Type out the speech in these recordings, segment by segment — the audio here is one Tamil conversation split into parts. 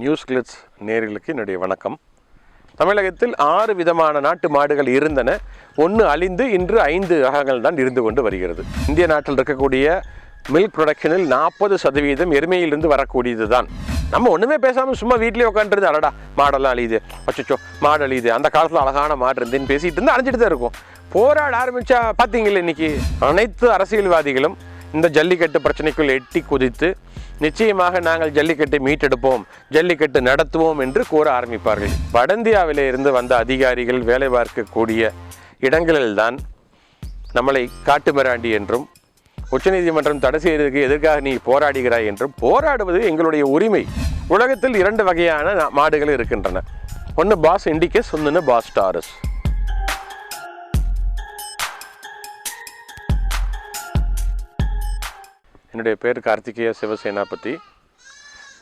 நியூஸ் கிளிட்ஸ் நேர்களுக்கு என்னுடைய வணக்கம். தமிழகத்தில் ஆறு விதமான நாட்டு மாடுகள் இருந்தன. ஒன்று அழிந்து இன்று ஐந்து ரகங்கள் தான் இருந்து கொண்டு வருகிறது. இந்திய நாட்டில் இருக்கக்கூடிய மில்க் ப்ரொடக்ஷனில் நாற்பது சதவீதம் எருமையிலிருந்து வரக்கூடியது தான் நம்ம ஒன்றுமே பேசாமல் சும்மா வீட்லேயே உட்காந்துருந்து அடடா மாடெல்லாம் அழியுது. அச்சோ மாடு அழியுது. அந்த காலத்தில் அழகான மாடு இருந்துன்னு பேசிகிட்டு இருந்து அழிஞ்சிட்டு தான் இருக்கும். போராட ஆரம்பித்தா பார்த்தீங்களே இன்னைக்கு? அனைத்து அரசியல்வாதிகளும் இந்த ஜல்லிக்கட்டு பிரச்சனைக்குள் எட்டி குதித்து நிச்சயமாக நாங்கள் ஜல்லிக்கட்டை மீட்டெடுப்போம் ஜல்லிக்கட்டு நடத்துவோம் என்று கூற ஆரம்பிப்பார்கள். வடந்தியாவிலே இருந்து வந்த அதிகாரிகள் வேலை பார்க்கக்கூடிய இடங்களில்தான் நம்மளை காட்டுமிராண்டி என்றும் உச்சநீதிமன்றம் தடை செய்வதற்கு எதற்காக நீ போராடுகிறாய் என்றும் போராடுவது எங்களுடைய உரிமை. உலகத்தில் இரண்டு வகையான மாடுகள் இருக்கின்றன. ஒன்று பாஸ் இண்டிகஸ் ஒன்று பாஸ் டாரஸ் என்னுடைய பேர் கார்த்திகேய சிவசேனாபதி.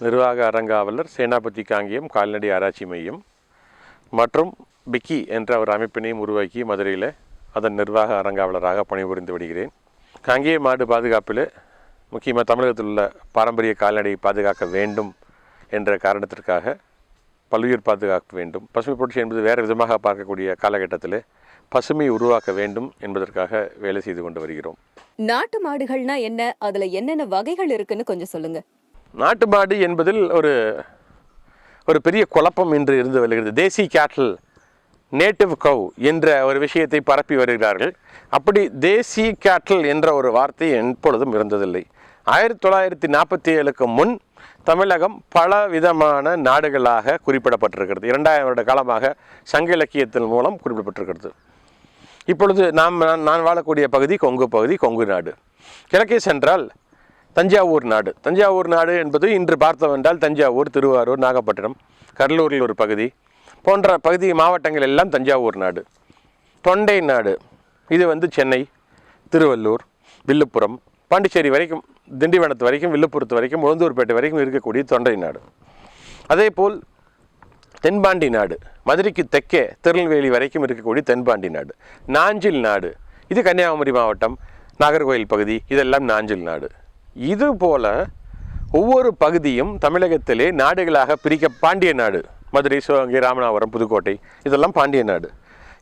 நிர்வாக அரங்காவலர் சேனாபதி காங்கியம் கால்நடை ஆராய்ச்சி மையம். மற்றும் பிக்கி என்ற ஒரு அமைப்பினையும் உருவாக்கி மதுரையில் அதன் நிர்வாக அரங்காவலராக பணிபுரிந்து வருகிறேன் காங்கேய மாடு பாதுகாப்பில் முக்கியமாக தமிழகத்தில் உள்ள பாரம்பரிய கால்நடையை பாதுகாக்க வேண்டும் என்ற காரணத்திற்காக பல்லுயிர் பாதுகாக்க வேண்டும். பசுமை புரட்சி என்பது வேறு விதமாக பார்க்கக்கூடிய காலகட்டத்தில் பசுமை உருவாக்க வேண்டும் என்பதற்காக வேலை செய்து கொண்டு வருகிறோம். நாட்டு மாடுகள்னா என்ன? அதுல என்னென்ன வகைகள் இருக்குன்னு கொஞ்சம் சொல்லுங்க. நாட்டு மாடு என்பதில் ஒரு ஒரு பெரிய குழப்பம் இன்று இருந்து வருகிறது. தேசி கேட்டல் நேட்டிவ் கவ் என்ற ஒரு விஷயத்தை பரப்பி வருகிறார்கள். அப்படி தேசி கேட்டல் என்ற ஒரு வார்த்தை எப்பொழுதும் இருந்ததில்லை. ஆயிரத்தி தொள்ளாயிரத்தி நாற்பத்தி ஏழுக்கு முன் தமிழகம் பல விதமான நாடுகளாக குறிப்பிடப்பட்டிருக்கிறது. இரண்டாயிரம் வருட காலமாக சங்க இலக்கியத்தின் மூலம் குறிப்பிடப்பட்டிருக்கிறது. இப்பொழுது நாம் நான் வாழக்கூடிய பகுதி கொங்கு பகுதி கொங்கு நாடு. கிழக்கே சென்றால் தஞ்சாவூர் நாடு. தஞ்சாவூர் நாடு என்பது இன்று பார்த்தவென்றால் தஞ்சாவூர் திருவாரூர் நாகப்பட்டினம் கடலூரில் ஒரு பகுதி. போன்ற பகுதி மாவட்டங்கள் எல்லாம் தஞ்சாவூர் நாடு. தொண்டை நாடு. இது வந்து சென்னை திருவள்ளூர் வில்லுப்புரம் பாண்டிச்சேரி வரைக்கும் திண்டிவனத்து வரைக்கும் வில்லுப்புரத்து வரைக்கும் உளுந்தூர்பேட்டை வரைக்கும் இருக்கக்கூடிய தொண்டை நாடு. அதேபோல் தென்பாண்டி நாடு. மதுரைக்கு தெற்கே திருநெல்வேலி வரைக்கும் இருக்கக்கூடிய தென்பாண்டி நாடு. நாஞ்சில் நாடு. இது கன்னியாகுமரி மாவட்டம் நாகர்கோயில் பகுதி. இதெல்லாம் நாஞ்சில் நாடு. இது போல ஒவ்வொரு பகுதியும் தமிழகத்திலே நாடுகளாக பிரிக்க பாண்டிய நாடு. மதுரை சிவகங்கை ராமநாதபுரம் புதுக்கோட்டை. இதெல்லாம் பாண்டிய நாடு.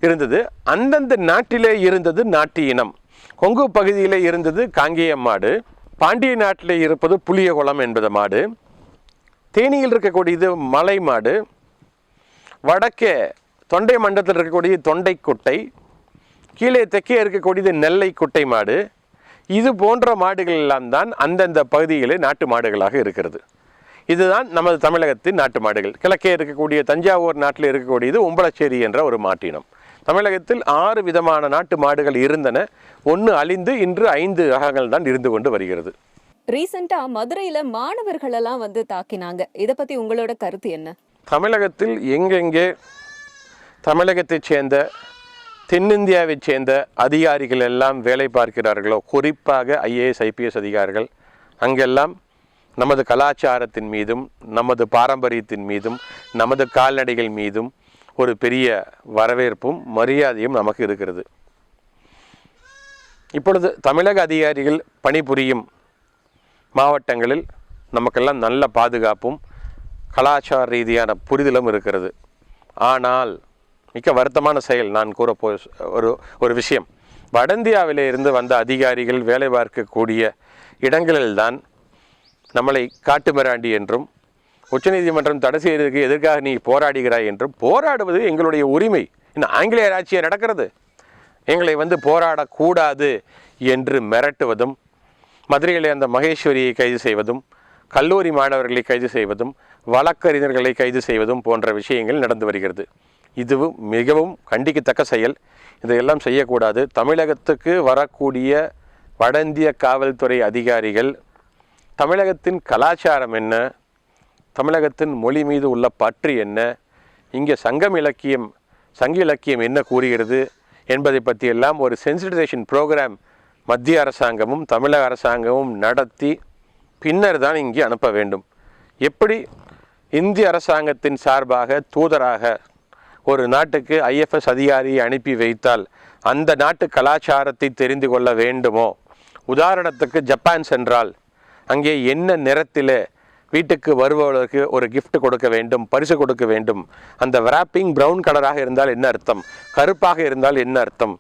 இருந்தது. அந்தந்த நாட்டிலே இருந்தது நாட்டு இனம். கொங்கு பகுதியிலே இருந்தது காங்கேயம் மாடு. பாண்டிய நாட்டிலே இருப்பது புளியகுளம் என்பது மாடு. தேனியில் இருக்கக்கூடியது மலை மாடு. வடக்கே தொண்டை மண்டலத்தில் இருக்கக்கூடிய தொண்டை குட்டை கீழே தெற்கே இருக்கக்கூடியது நெல்லை குட்டை மாடு. இது போன்ற மாடுகள் எல்லாம் தான் அந்தந்த பகுதிகளே நாட்டு மாடுகளாக இருக்கிறது. இதுதான் நமது தமிழகத்தின் நாட்டு மாடுகள். கிழக்கே இருக்கக்கூடிய தஞ்சாவூர் நாட்டில் இருக்கக்கூடியது உம்பளச்சேரி என்ற ஒரு மாட்டினம். தமிழகத்தில் ஆறு விதமான நாட்டு மாடுகள் இருந்தன. ஒன்று அழிந்து இன்று ஐந்து ரகங்கள் தான் இருந்து கொண்டு வருகிறது. ரீசெண்டா மதுரையில மாணவர்கள் எல்லாம் வந்து தாக்கினாங்க. இதை பத்தி உங்களோட கருத்து என்ன? தமிழகத்தில் எங்கெங்கே தமிழகத்தைச் சேர்ந்த தென்னிந்தியாவைச் சேர்ந்த அதிகாரிகள் எல்லாம் வேலை பார்க்கிறார்களோ குறிப்பாக ஐஏஎஸ் ஐபிஎஸ் அதிகாரிகள் அங்கெல்லாம் நமது கலாச்சாரத்தின் மீதும் நமது பாரம்பரியத்தின் மீதும் நமது கால்நடைகள் மீதும் ஒரு பெரிய வரவேற்பும் மரியாதையும் நமக்கு இருக்கிறது. இப்பொழுது தமிழக அதிகாரிகள் பணிபுரியும் மாவட்டங்களில் நமக்கெல்லாம் நல்ல பாதுகாப்பும் கலாச்சார ரீதியான புரிதலும் இருக்கிறது. ஆனால் மிக்க வருத்தமான செயல் நான் கூற போ ஒரு ஒரு விஷயம். வடந்தியாவிலே இருந்து வந்த அதிகாரிகள் வேலை பார்க்கக்கூடிய இடங்களில்தான் நம்மளை காட்டுமிராண்டி என்றும் உச்சநீதிமன்றம் தடை செய்வதற்கு எதற்காக நீ போராடுகிறாய் என்றும் போராடுவது எங்களுடைய உரிமை. இன்னும் ஆங்கிலேயர் ஆட்சியை நடக்கிறது. எங்களை வந்து போராடக்கூடாது என்று மிரட்டுவதும் மதுரையிலே அந்த மகேஸ்வரியை கைது செய்வதும் கல்லூரி மாணவர்களை கைது செய்வதும் வழக்கறிஞர்களை கைது செய்வதும் போன்ற விஷயங்கள் நடந்து வருகிறது. இதுவும் மிகவும் கண்டிக்கத்தக்க செயல். இதையெல்லாம் செய்யக்கூடாது. தமிழகத்துக்கு வரக்கூடிய வட இந்திய காவல்துறை அதிகாரிகள் தமிழகத்தின் கலாச்சாரம் என்ன? தமிழகத்தின் மொழி மீது உள்ள பற்று என்ன? இங்கே சங்கம் இலக்கியம் சங்க இலக்கியம் என்ன கூறுகிறது என்பதை பற்றியெல்லாம் ஒரு சென்சிடைசேஷன் ப்ரோக்ராம் மத்திய அரசாங்கமும் தமிழக அரசாங்கமும் நடத்தி பின்னர் தான் இங்கே அனுப்ப வேண்டும். எப்படி? இந்திய அரசாங்கத்தின் சார்பாக தூதராக ஒரு நாட்டுக்கு ஐஎஃப்எஸ் அதிகாரியை அனுப்பி வைத்தால் அந்த நாட்டு கலாச்சாரத்தை தெரிந்து கொள்ள வேண்டுமோ? உதாரணத்துக்கு ஜப்பான் சென்றால் அங்கே என்ன நிறத்தில் வீட்டுக்கு வருபவர்களுக்கு ஒரு கிஃப்ட் கொடுக்க வேண்டும் பரிசு கொடுக்க வேண்டும்? அந்த வராப்பிங் பிரவுன் கலராக இருந்தால் என்ன அர்த்தம்? கருப்பாக இருந்தால் என்ன அர்த்தம்?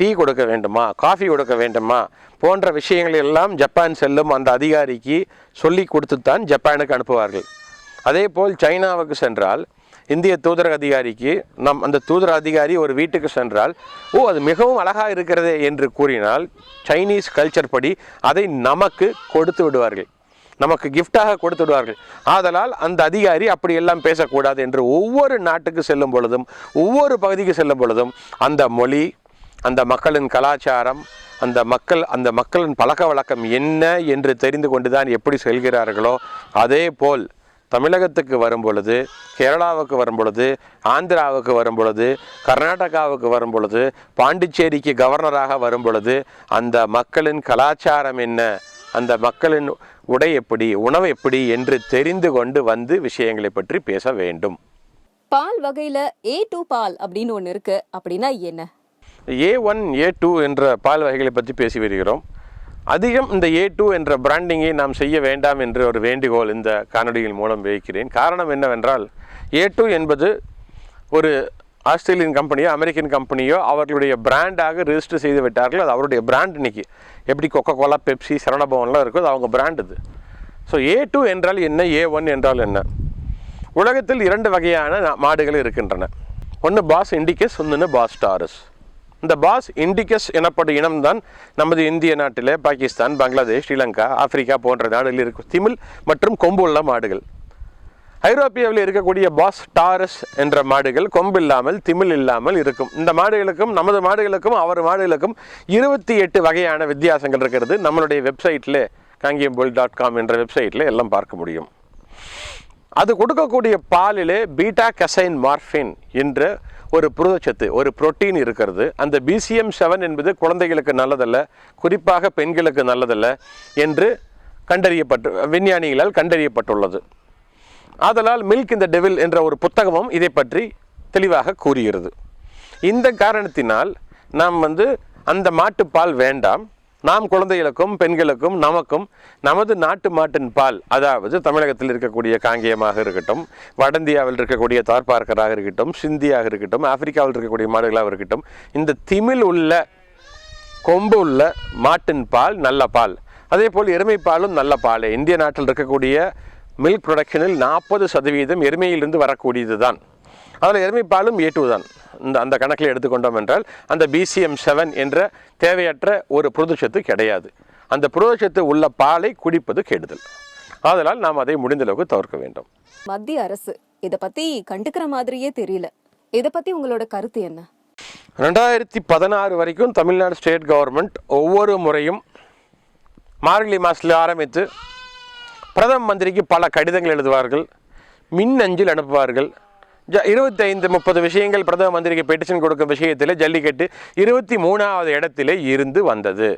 டீ கொடுக்க வேண்டுமா? காஃபி கொடுக்க வேண்டுமா? போன்ற விஷயங்கள் எல்லாம் ஜப்பான் செல்லும் அந்த அதிகாரிக்கு சொல்லி கொடுத்துத்தான் ஜப்பானுக்கு அனுப்புவார்கள். அதே போல் சைனாவுக்கு சென்றால் இந்திய தூதரக அதிகாரிக்கு நம் அந்த தூதர அதிகாரி ஒரு வீட்டுக்கு சென்றால் ஓ அது மிகவும் அழகாக இருக்கிறதே என்று கூறினால் சைனீஸ் கல்ச்சர் படி அதை நமக்கு கொடுத்து விடுவார்கள். நமக்கு கிஃப்டாக கொடுத்து விடுவார்கள். ஆதலால் அந்த அதிகாரி அப்படி எல்லாம் பேசக்கூடாது என்று ஒவ்வொரு நாட்டுக்கு செல்லும் பொழுதும் ஒவ்வொரு பகுதிக்கு செல்லும் பொழுதும் அந்த மொழி அந்த மக்களின் கலாச்சாரம் அந்த மக்கள் அந்த மக்களின் பழக்க வழக்கம் என்ன என்று தெரிந்து கொண்டு தான் எப்படி செல்கிறார்களோ அதே போல் தமிழகத்துக்கு வரும் பொழுது கேரளாவுக்கு வரும் பொழுது ஆந்திராவுக்கு வரும் பொழுது கர்நாடகாவுக்கு வரும் பொழுது பாண்டிச்சேரிக்கு கவர்னராக வரும் பொழுது அந்த மக்களின் கலாச்சாரம் என்ன அந்த மக்களின் உடை எப்படி உணவு எப்படி என்று தெரிந்து கொண்டு வந்து விஷயங்களை பற்றி பேச வேண்டும். பால் வகையில ஏ டூ பால் அப்படின்னு ஒன்று இருக்கு. அப்படின்னா என்ன? ஏ ஒன் ஏ டூ என்ற பால் வகைகளை பற்றி பேசி வருகிறோம். அதிகம் இந்த ஏ டூ என்ற பிராண்டிங்கை நாம் செய்ய வேண்டாம் என்று ஒரு வேண்டுகோள் இந்த காணொலியின் மூலம் வைக்கிறேன். காரணம் என்னவென்றால் ஏ டூ என்பது ஒரு ஆஸ்திரேலியன் கம்பெனியோ அமெரிக்கன் கம்பெனியோ அவர்களுடைய பிராண்டாக ரெஜிஸ்டர் செய்து விட்டார்கள். அது அவருடைய பிராண்ட் இன்றைக்கி எப்படி கொக்கோ கோலா பெப்சி சரணபவன்லாம் இருக்கோ அது அவங்க பிராண்ட் இது ஸோ ஏ டூ என்றால் என்ன? ஏ ஒன் என்றால் என்ன? உலகத்தில் இரண்டு வகையான மாடுகள் இருக்கின்றன. ஒன்று பாஸ் இண்டிகஸ் ஒன்று பாஸ் டாரஸ் இந்த பாஸ் இண்டிகஸ் எனப்படும் இனம்தான் நமது இந்திய நாட்டில் பாகிஸ்தான் பங்களாதேஷ் ஸ்ரீலங்கா ஆப்பிரிக்கா போன்ற நாடுகளில் இருக்கும் திமில் மற்றும் கொம்பு உள்ள மாடுகள். ஐரோப்பியாவில் இருக்கக்கூடிய பாஸ் டாரஸ் என்ற மாடுகள் கொம்பு இல்லாமல் திமில் இல்லாமல் இருக்கும். இந்த மாடுகளுக்கும் நமது மாடுகளுக்கும் அவர் மாடுகளுக்கும் இருபத்தி எட்டு வகையான வித்தியாசங்கள் இருக்கிறது. நம்மளுடைய வெப்சைட்டில் காங்கியம்போல் டாட் காம் என்ற வெப்சைட்டில் எல்லாம் பார்க்க முடியும். அது கொடுக்கக்கூடிய பாலிலே பீட்டா கசைன் மார்ஃபின் என்ற ஒரு புரதச்சத்து ஒரு புரோட்டீன் இருக்கிறது. அந்த பிசிஎம் செவன் என்பது குழந்தைகளுக்கு நல்லதல்ல குறிப்பாக பெண்களுக்கு நல்லதல்ல என்று கண்டறியப்பட்டு விஞ்ஞானிகளால் கண்டறியப்பட்டுள்ளது. ஆதலால் மில்க் இந்த டெவில் என்ற ஒரு புத்தகமும் இதை பற்றி தெளிவாக கூறுகிறது. இந்த காரணத்தினால் நாம் வந்து அந்த மாட்டுப்பால் வேண்டாம். நாம் குழந்தைகளுக்கும் பெண்களுக்கும் நமக்கும் நமது நாட்டு மாட்டின் பால் அதாவது தமிழகத்தில் இருக்கக்கூடிய காங்கேயமாக இருக்கட்டும் வட இந்தியாவில் இருக்கக்கூடிய தார்பார்க்கராக இருக்கட்டும் சிந்தியாக இருக்கட்டும் ஆப்பிரிக்காவில் இருக்கக்கூடிய மாடுகளாக இருக்கட்டும் இந்த திமில் உள்ள கொம்பு உள்ள மாட்டின் பால் நல்ல பால். அதே போல் எருமை பாலும் நல்ல பால். இந்திய நாட்டில் இருக்கக்கூடிய மில்க் ப்ரொடக்ஷனில் நாற்பது சதவீதம் எருமையிலிருந்து வரக்கூடியது தான் அதில் எருமை பாலும் ஏ தான். இந்த அந்த கணக்கில் எடுத்துக்கொண்டோம் என்றால் அந்த பிசிஎம் செவன் என்ற தேவையற்ற ஒரு புரதச்சத்து கிடையாது. அந்த புரதச்சத்து உள்ள பாலை குடிப்பது கெடுதல். ஆதலால் நாம் அதை முடிந்த அளவுக்கு தவிர்க்க வேண்டும். மத்திய அரசு இத பத்தி கண்டுக்கிற மாதிரியே தெரியல. இத பத்தி உங்களோட கருத்து என்ன? ரெண்டாயிரத்தி பதினாறு வரைக்கும் தமிழ்நாடு ஸ்டேட் கவர்மெண்ட் ஒவ்வொரு முறையும் மார்கழி மாதத்தில் ஆரம்பித்து பிரதம மந்திரிக்கு பல கடிதங்கள் எழுதுவார்கள் மின் அஞ்சல் அனுப்புவார்கள் ஜ இருபத்தி ஐந்து முப்பது விஷயங்கள் பிரதம மந்திரிக்கு பெட்டிஷன் கொடுக்கும் விஷயத்தில் ஜல்லிக்கட்டு இருபத்தி மூணாவது இடத்திலே இருந்து வந்தது.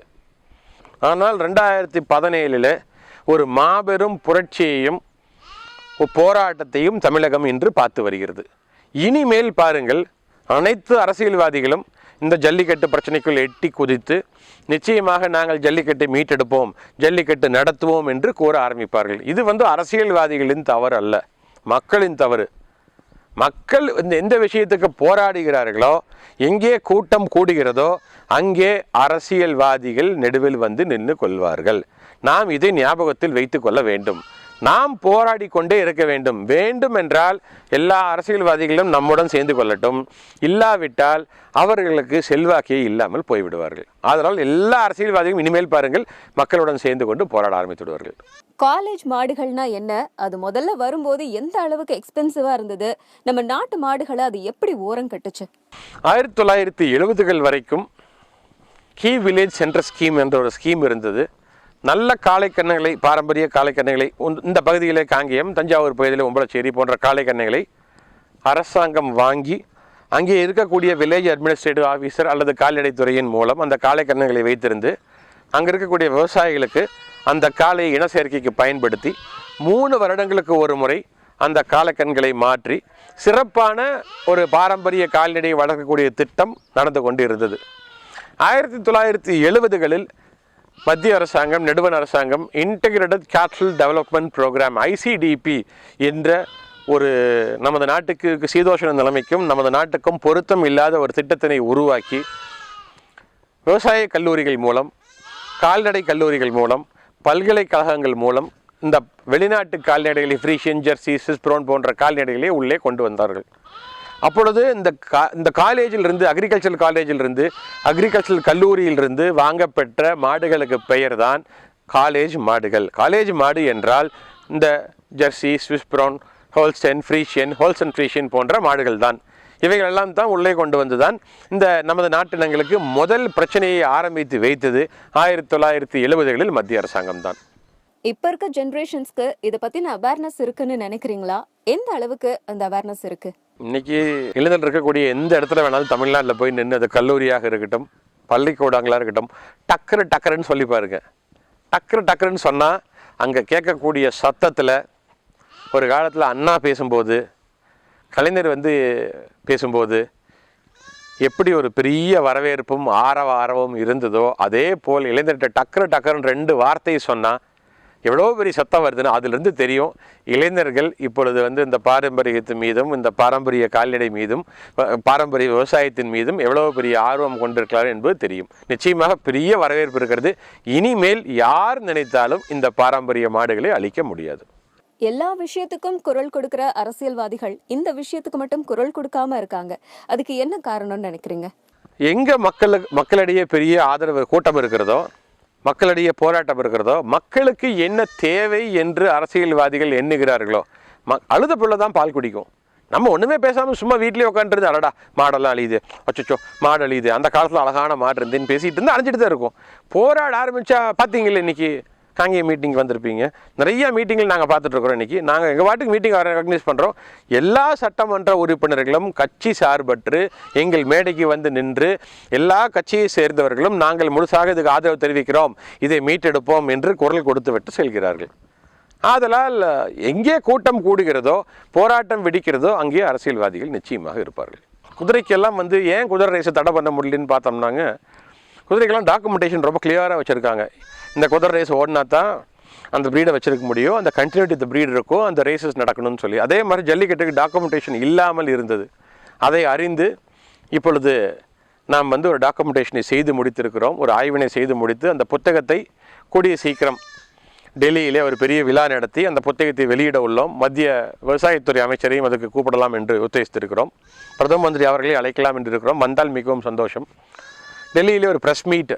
ஆனால் ரெண்டாயிரத்தி பதினேழில் ஒரு மாபெரும் புரட்சியையும் போராட்டத்தையும் தமிழகம் இன்று பார்த்து வருகிறது. இனிமேல் பாருங்கள் அனைத்து அரசியல்வாதிகளும் இந்த ஜல்லிக்கட்டு பிரச்சனைக்குள் எட்டி குதித்து நிச்சயமாக நாங்கள் ஜல்லிக்கட்டை மீட்டெடுப்போம் ஜல்லிக்கட்டு நடத்துவோம் என்று கூற ஆரம்பிப்பார்கள். இது வந்து அரசியல்வாதிகளின் தவறு அல்ல மக்களின் தவறு. மக்கள் இந்த எந்த விஷயத்துக்கு போராடுகிறார்களோ எங்கே கூட்டம் கூடுகிறதோ அங்கே அரசியல்வாதிகள் நெடுவில் வந்து நின்று கொள்வார்கள். நாம் இதை ஞாபகத்தில் வைத்துக்கொள்ள வேண்டும். நாம் போராடி கொண்டே இருக்க வேண்டும். வேண்டும் என்றால் எல்லா அரசியல்வாதிகளும் நம்முடன் சேர்ந்து கொள்ளட்டும். இல்லாவிட்டால் அவர்களுக்கு செல்வாக்கே இல்லாமல் போய்விடுவார்கள். அதனால் எல்லா அரசியல்வாதிகளும் இனிமேல் பாருங்கள் மக்களுடன் சேர்ந்து கொண்டு போராட ஆரம்பித்து விடுவார்கள் காலேஜ் மாடுகள்னா என்ன? அது முதல்ல வரும்போது எந்த அளவுக்கு எக்ஸ்பென்சிவா இருந்தது? நம்ம நாட்டு மாடுகளை அது எப்படி ஓரம் கட்டுச்சு? ஆயிரத்தி தொள்ளாயிரத்தி எழுபதுகள் வரைக்கும் கீ வில்லேஜ் சென்டர் ஸ்கீம் என்ற ஒரு ஸ்கீம் இருந்தது. நல்ல காளைக்கண்ணுகளை பாரம்பரிய காளைக்கண்ணுகளை உந்த- இந்த பகுதியிலே காங்கேயம் தஞ்சாவூர் பகுதியில் உம்பளச்சேரி போன்ற காளைக்கண்ணுகளை அரசாங்கம் வாங்கி அங்கே இருக்கக்கூடிய வில்லேஜ் அட்மினிஸ்ட்ரேட்டிவ் ஆஃபீஸர் அல்லது கால்நடைத்துறையின் மூலம் அந்த காளைக்கண்ணுகளை வைத்திருந்து அங்கே இருக்கக்கூடிய விவசாயிகளுக்கு அந்த காளை இன சேர்க்கைக்கு பயன்படுத்தி மூணு வருடங்களுக்கு ஒரு முறை அந்த காலக்கண்களை மாற்றி சிறப்பான ஒரு பாரம்பரிய கால்நடையை வளர்க்கக்கூடிய திட்டம் நடந்து கொண்டு இருந்தது ஆயிரத்தி தொள்ளாயிரத்தி எழுபதுகளில் மத்திய அரசாங்கம் நெடுவன் அரசாங்கம் இன்டகிரேட்டட் கேட்டல் டெவலப்மெண்ட் ப்ரோக்ராம் ஐசிடிபி என்ற ஒரு நமது நாட்டுக்கு சீதோஷண நிலைமைக்கும் நமது நாட்டுக்கும் பொருத்தம் இல்லாத ஒரு திட்டத்தினை உருவாக்கி விவசாய கல்லூரிகள் மூலம் கால்நடை கல்லூரிகள் மூலம் பல்கலைக்கழகங்கள் மூலம் இந்த வெளிநாட்டு கால்நடைகளை ஃப்ரீஷியன் ஜெர்சி சிஸ்ப்ரோன் போன்ற கால்நடைகளை உள்ளே கொண்டு வந்தார்கள். அப்பொழுது இந்த கா இந்த காலேஜிலிருந்து அக்ரிகல்ச்சரல் காலேஜிலிருந்து அக்ரிகல்ச்சரல் கல்லூரியிலிருந்து வாங்கப்பெற்ற மாடுகளுக்கு பெயர் தான் காலேஜ் மாடுகள். காலேஜ் மாடு என்றால் இந்த Jersey Swiss Brown Holstein Friesian Holstein Friesian போன்ற மாடுகள் தான் இவைகள் எல்லாம் தான் உள்ளே கொண்டு வந்து தான் இந்த நமது நாட்டினங்களுக்கு முதல் பிரச்சனையை ஆரம்பித்து வைத்தது ஆயிரத்தி தொள்ளாயிரத்தி எழுபதுகளில் மத்திய அரசாங்கம் தான் இப்ப இருக்க ஜென்ரேஷன்ஸ்க்கு இத பத்தின அவேர்னஸ் இருக்குன்னு நினைக்கிறீங்களா? எந்த அளவுக்கு அந்த அவேர்னஸ் இருக்கு? இன்னைக்கு இளைஞர் இருக்கக்கூடிய எந்த இடத்துல வேணாலும் தமிழ்நாட்டில் போய் நின்று அது கல்லூரியாக இருக்கட்டும் பள்ளிக்கூடங்களாக இருக்கட்டும் டக்குரு டக்கருன்னு சொல்லி பாருங்க. டக்குரு டக்குருன்னு சொன்னால் அங்கே கேட்கக்கூடிய சத்தத்தில் ஒரு காலத்தில் அண்ணா பேசும்போது கலைஞர் வந்து பேசும்போது எப்படி ஒரு பெரிய வரவேற்பும் ஆரவ ஆரவம் இருந்ததோ அதே போல் இளைஞர்கிட்ட டக்குரு டக்குருன்னு ரெண்டு வார்த்தையை சொன்னால் எவ்வளோ பெரிய சத்தம் வருதுன்னு அதிலிருந்து தெரியும். இளைஞர்கள் இப்பொழுது வந்து இந்த பாரம்பரியத்தின் மீதும் இந்த பாரம்பரிய கால்நடை மீதும் பாரம்பரிய விவசாயத்தின் மீதும் எவ்வளோ பெரிய ஆர்வம் கொண்டிருக்கிறார் என்பது தெரியும். நிச்சயமாக பெரிய வரவேற்பு இருக்கிறது. இனிமேல் யார் நினைத்தாலும் இந்த பாரம்பரிய மாடுகளை அழிக்க முடியாது. எல்லா விஷயத்துக்கும் குரல் கொடுக்கிற அரசியல்வாதிகள் இந்த விஷயத்துக்கு மட்டும் குரல் கொடுக்காம இருக்காங்க. அதுக்கு என்ன காரணம்னு நினைக்கிறீங்க? எங்கே மக்களுக்கு மக்களிடையே பெரிய ஆதரவு கூட்டம் இருக்கிறதோ மக்களிடையே போராட்டம் இருக்கிறதோ மக்களுக்கு என்ன தேவை என்று அரசியல்வாதிகள் எண்ணுகிறார்களோ ம அழுத பிள்ளை தான் பால் குடிக்கும். நம்ம ஒன்றுமே பேசாமல் சும்மா வீட்லேயே உட்காந்துருந்து அடடா மாடெல்லாம் அழியுது. அச்சச்சோ மாடு அழியுது. அந்த காலத்தில் அழகான மாடு இருந்துன்னு பேசிகிட்டு இருந்து அழிஞ்சிட்டு தான் இருக்கும். போராட ஆரம்பித்தா பார்த்தீங்களா இன்னைக்கு? காங்கிய மீட்டிங் வந்திருப்பீங்க. நிறைய மீட்டிங்கில் நாங்கள் பார்த்துட்ருக்குறோம் இன்றைக்கி நாங்கள் எங்கள் பாட்டுக்கு மீட்டிங் ரெக்கக்னைஸ் பண்ணுறோம் எல்லா சட்டமன்ற உறுப்பினர்களும் கட்சி சார்பற்று எங்கள் மேடைக்கு வந்து நின்று எல்லா கட்சியை சேர்ந்தவர்களும் நாங்கள் முழுசாக இதுக்கு ஆதரவு தெரிவிக்கிறோம். இதை மீட்டெடுப்போம் என்று குரல் கொடுத்து விட்டு செல்கிறார்கள். ஆதலால் எங்கே கூட்டம் கூடுகிறதோ போராட்டம் வெடிக்கிறதோ அங்கே அரசியல்வாதிகள் நிச்சயமாக இருப்பார்கள். குதிரைக்கெல்லாம் வந்து ஏன் குதிரை ரேஸை தடை பண்ண முடியலன்னு பார்த்தோம்னாங்க. குதிரைக்கெல்லாம் டாக்குமெண்டேஷன் ரொம்ப கிளியராக வச்சுருக்காங்க. இந்த குதிரை ரேஸ் ஓடினா தான் அந்த ப்ரீடை வச்சிருக்க முடியும். அந்த கண்டினியூட்டி இந்த ப்ரீட் இருக்கும். அந்த ரேசஸ் நடக்கணும்னு சொல்லி. அதே மாதிரி ஜல்லிக்கட்டுக்கு டாக்குமெண்டேஷன் இல்லாமல் இருந்தது. அதை அறிந்து இப்பொழுது நாம் வந்து ஒரு டாக்குமெண்டேஷனை செய்து முடித்திருக்கிறோம். ஒரு ஆய்வினை செய்து முடித்து அந்த புத்தகத்தை கூடிய சீக்கிரம் டெல்லியிலே ஒரு பெரிய விழா நடத்தி அந்த புத்தகத்தை வெளியிட உள்ளோம். மத்திய விவசாயத்துறை அமைச்சரையும் அதுக்கு கூப்பிடலாம் என்று உத்தேசித்திருக்கிறோம். பிரதம மந்திரி அவர்களை அழைக்கலாம் என்று இருக்கிறோம். வந்தால் மிகவும் சந்தோஷம். டெல்லியிலே ஒரு ப்ரெஸ் மீட்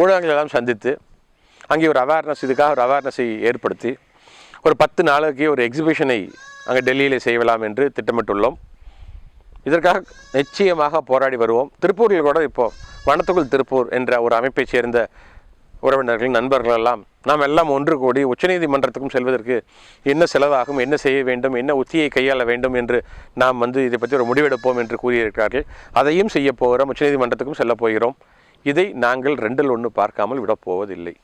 ஊடகங்கள் எல்லாம் சந்தித்து அங்கே ஒரு அவேர்னஸ் இதுக்காக ஒரு அவேர்னஸை ஏற்படுத்தி ஒரு பத்து நாளைக்கு ஒரு எக்ஸிபிஷனை அங்கே டெல்லியில் செய்யலாம் என்று திட்டமிட்டுள்ளோம். இதற்காக நிச்சயமாக போராடி வருவோம். திருப்பூரில் கூட இப்போ வனத்துக்குள் திருப்பூர் என்ற ஒரு அமைப்பைச் சேர்ந்த உறவினர்கள் நண்பர்கள் எல்லாம் நாம் எல்லாம் ஒன்று கூடி உச்சநீதிமன்றத்துக்கும் செல்வதற்கு என்ன செலவாகும் என்ன செய்ய வேண்டும் என்ன உத்தியை கையாள வேண்டும் என்று நாம் வந்து இதை பற்றி ஒரு முடிவெடுப்போம் என்று கூறியிருக்கிறார்கள். அதையும் செய்ய போகிறோம் உச்சநீதிமன்றத்துக்கும் செல்லப் போகிறோம். இதை நாங்கள் ரெண்டில் ஒன்று பார்க்காமல் விடப்போவதில்லை